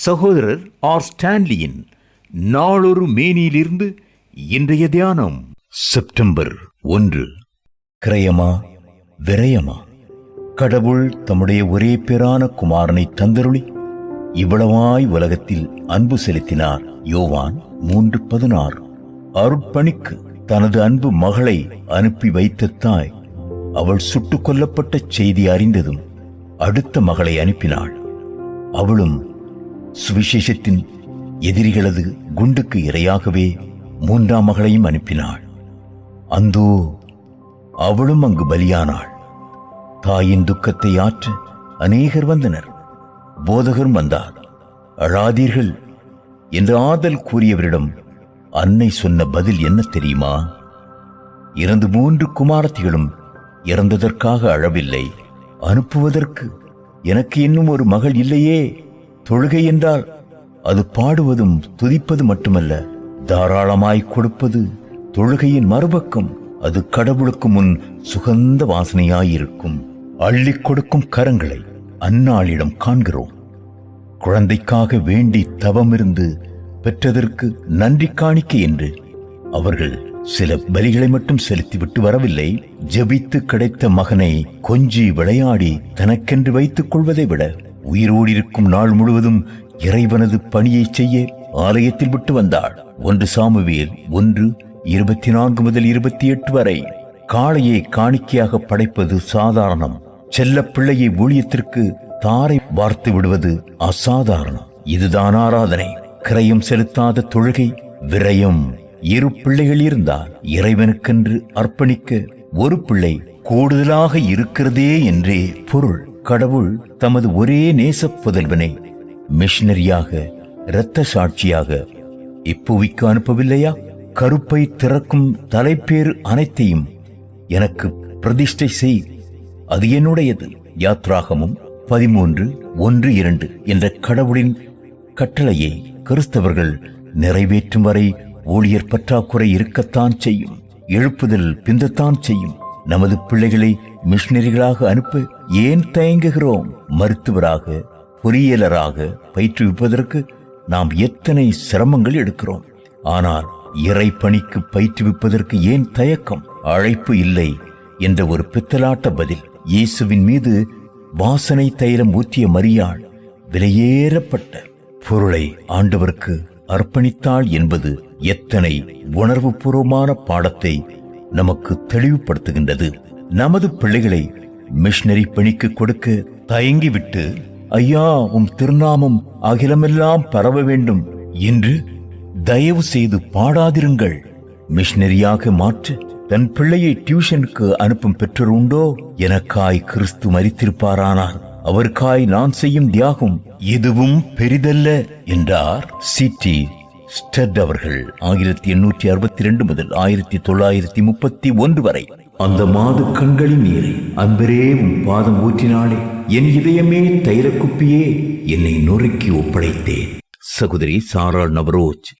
சகோதரர் ஆர் ஸ்டான்லியின் நாளொரு மேனியிலிருந்து இன்றைய தியானம். செப்டம்பர் ஒன்று. கிரயமா விரயமா? கடவுள் தம்முடைய ஒரே பேரான குமாரனை தந்தருளி இவ்வளவாய் உலகத்தில் அன்பு செலுத்தினார். யோவான் மூன்று பதினாறு. அருட்பணிக்கு தனது அன்பு மகளை அனுப்பி வைத்த தாய் அவள் சுட்டுக் கொல்லப்பட்ட செய்தி அறிந்ததும் அடுத்த மகளை அனுப்பினாள். அவளும் சுவிசேஷத்தின் எதிரிகளது குண்டுக்கு இரையாகவே மூன்றாம் மகளையும் அனுப்பினாள். அந்தோ அவளும் அங்கு பலியானாள். தாயின் துக்கத்தை ஆற்ற அநேகர் வந்தனர். போதகரும் வந்தார். அழாதீர்கள் என்று ஆதல் கூறியவரிடம் அன்னை சொன்ன பதில் என்ன தெரியுமா? இறந்து மூன்று குமாரத்திகளும் இறந்ததற்காக அழவில்லை அனுப்புவதற்கு எனக்கு இன்னும் ஒரு மகள் இல்லையே. தொழுகை என்றால் அது பாடுவதும் துதிப்பது மட்டுமல்ல தாராளமாய் கொடுப்பது. தொழுகையின் மறுபக்கம் அது கடவுளுக்கு முன் சுகந்த வாசனையாயிருக்கும். அள்ளிக் கொடுக்கும் கரங்களை அந்நாளிடம் காண்கிறோம். குழந்தைக்காக வேண்டி தவமிருந்து பெற்றதற்கு நன்றி காணிக்க என்று அவர்கள் சில பலிகளை மட்டும் செலுத்திவிட்டு வரவில்லை. ஜெபித்து கிடைத்த மகனை கொஞ்சி விளையாடி தனக்கென்று வைத்துக் கொள்வதை விட உயிரோடு இருக்கும் நாள் முழுவதும் இறைவனது பணியை செய்ய ஆலயத்தில் விட்டு வந்தாள். ஒன்று சாமுவேல் ஒன்று இருபத்தி நான்கு முதல் இருபத்தி எட்டு வரை. காளையை காணிக்கையாக படைப்பது சாதாரணம். செல்ல பிள்ளையை ஊழியத்திற்கு தாரை வார்த்து விடுவது அசாதாரணம். இதுதான் ஆராதனை. கிரயம் செலுத்தாத தொழுகை விரயம். இரு பிள்ளைகள் இருந்தால் இறைவனுக்கென்று அர்ப்பணிக்க ஒரு பிள்ளை கூடுதலாக இருக்கிறதே என்றே பொருள். கடவுள் தமது ஒரே நேசப் புதல்வனை மிஷனரியாக இரத்த சாட்சியாக இப்புவிக்கு அனுப்பவில்லையா? கருப்பை திறக்கும் தலைப்பேறு அனைத்தையும் எனக்கு பிரதிஷ்டை செய். அது என்னுடையது? யாத்ராகமும் பதிமூன்று ஒன்று இரண்டு என்ற கடவுளின் கட்டளையை கிறிஸ்தவர்கள் நிறைவேற்றும் வரை ஊழியர் பற்றாக்குறை இருக்கத்தான் செய்யும். எழுப்புதல் பிந்தத்தான் செய்யும். நமது பிள்ளைகளை மிஷினரிகளாக அனுப்ப ஏன் தயங்குகிறோம்? மருத்துவராக பொறியியலராக பயிற்றுவிப்பதற்கு நாம் எத்தனை சிரமங்கள் எடுக்கிறோம்? ஆனால் இறை பணிக்கு பயிற்றுவிப்பதற்கு ஏன் தயக்கம்? அழைப்பு இல்லை என்ற ஒரு பித்தலாட்ட பதில் இயேசுவின் மீது வாசனை தைலம் ஊற்றிய மரியாள் விலையேறப்பட்ட பொருளை ஆண்டவருக்கு அர்ப்பணித்தாள் என்பது எத்தனை உணர்வுபூர்வமான பாடத்தை நமக்கு தெளிவுபடுத்துகின்றது. நமது பிள்ளைகளை மிஷனரி பணிக்கு கொடுக்க தயங்கிவிட்டு ஐயா உம் திருநாமம் அகிலமெல்லாம் பரவ வேண்டும் என்று தயவு செய்து பாடாதிருங்கள். மிஷனரியாக மாற்ற தன் பிள்ளையை டியூஷனுக்கு அனுப்பும் பெற்றோர் உண்டோ? எனக்காய் கிறிஸ்து மறித்திருப்பாரானார் அவருக்காய் நான் செய்யும் தியாகம் எதுவும் பெரிதல்ல என்றார் சிடி ஸ்டட் அவர்கள் ஆயிரத்தி எண்ணூற்றி அறுபத்தி ரெண்டு முதல் ஆயிரத்தி தொள்ளாயிரத்தி முப்பத்தி ஒன்று வரை. அந்த மாது கண்களின் நீரை அன்பரே உன் பாதம் ஊற்றினாளே என் இதயமே தைலக்குப்பியே என்னை நொறுக்கி ஒப்படைத்தேன். சகோதரி சாரா நவரோஜ்